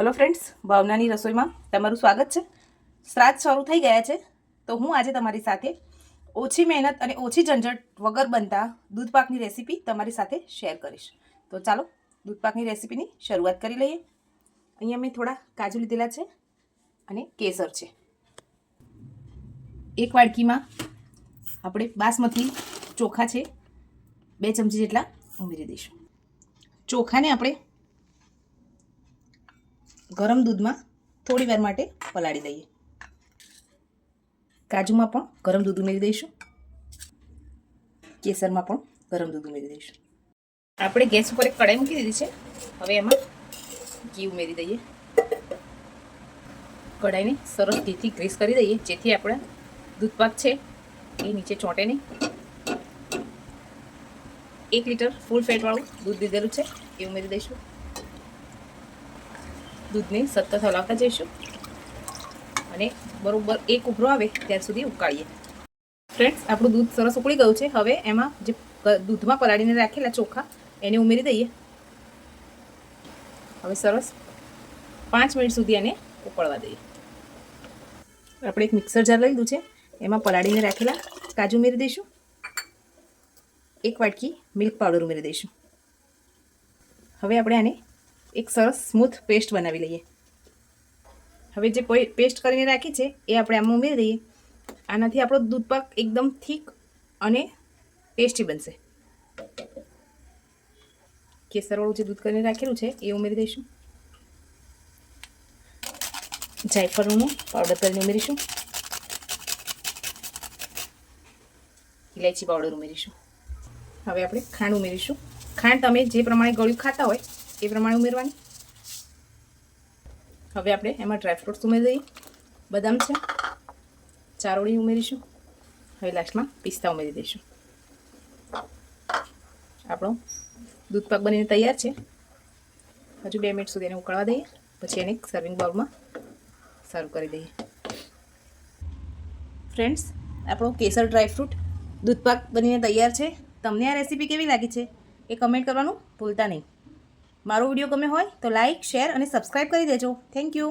Hello friends ભાવનાની રસોઈમાં તમારું સ્વાગત છે. શ્રાદ્ધ શરૂ થઈ ગયા છે, તો હું આજે તમારી સાથે ઓછી મહેનત અને ઓછી ઝંઝટ વગર બનતા દૂધપાકની રેસીપી તમારી સાથે શેર કરીશ. તો ચાલો દૂધપાકની રેસીપીની શરૂઆત કરી લઈએ. અહીંયા મેં થોડા કાજુ લીધેલા છે અને કેસર છે. એક વાડકીમાં આપણે બાસમતી ચોખા છે, બે ચમચી જેટલા ઉમેરી દઈશું. ચોખાને આપણે ગરમ દૂધમાં થોડી વાર માટે પલાળી દઈએ. કાજુમાં પણ ગરમ દૂધ ઉમેરી દઈશું. કેસરમાં પણ ગરમ દૂધ ઉમેરી દઈશું. આપણે ગેસ ઉપર એક કઢાઈ મૂકી દીધી છે. હવે એમાં ઘી ઉમેરી દઈએ. કઢાઈને સરસ ઘીથી ગ્રીસ કરી દઈએ. જેથી આપણે દૂધપાક છે એ નીચે ચોંટે નહીં. એક લીટર ફૂલ ફેટવાળું દૂધ દીધેલું છે એ ઉમેરી દઈશું. દૂધને સતત હલાવતા જઈશું. અને બરોબર એક ઉભરો આવે ત્યાર સુધી ઉકાળીએ. ફ્રેન્ડ્સ, આપણું દૂધ સરસ ઉકળી ગયું છે. હવે એમાં જે દૂધમાં પલાળીને રાખેલા ચોખા એને ઉમેરી દઈએ. હવે સરસ પાંચ મિનિટ સુધી એને ઉકળવા દઈએ. આપણે એક મિક્સર જાર લઈ લીધું છે. એમાં પલાળીને રાખેલા કાજુ ઉમેરી દઈશું. એક વાટકી મિલ્ક પાવડર ઉમેરી દઈશું. હવે આપણે આને એક સરસ સ્મૂથ પેસ્ટ બનાવી લઈએ. હવે જે પેસ્ટ કરીને રાખી છે, એ આપણે આમાં ઉમેરી દઈએ. આનાથી આપણો દૂધપાક એકદમ થીક અને ટેસ્ટી બનશે. કેસરવાળું જે દૂધ કરીને રાખેલું છે, એ ઉમેરી દઈશું. જાયફળનું પાવડર કરીને ઉમેરીશું. ઇલાયચી પાવડર ઉમેરીશું. હવે આપણે ખાંડ ઉમેરીશું. ખાંડ તમે જે પ્રમાણે ગળ્યું ખાતા હોય એ પ્રમાણે ઉમેરવાની. હવે આપણે એમાં ડ્રાયફ્રૂટ્સ ઉમેરી દઈએ. બદામ છે. ચારોળી ઉમેરીશું. હવે લાસ્ટમાં પિસ્તા ઉમેરી દઈશું. આપણો દૂધપાક બનીને તૈયાર છે. હજુ બે મિનિટ સુધી એને ઉકળવા દઈએ. પછી એને સર્વિંગ બાઉલમાં સર્વ કરી દઈએ. ફ્રેન્ડ્સ આપણો કેસર ડ્રાયફ્રૂટ દૂધપાક બનીને તૈયાર છે. તમને આ રેસીપી કેવી લાગી છે? એ કમેન્ટ કરવાનું ભૂલતા નહીં. મારો વીડિયો ગમે હોય તો લાઇક શેર અને સબસ્ક્રાઈબ કરી દેજો. Thank you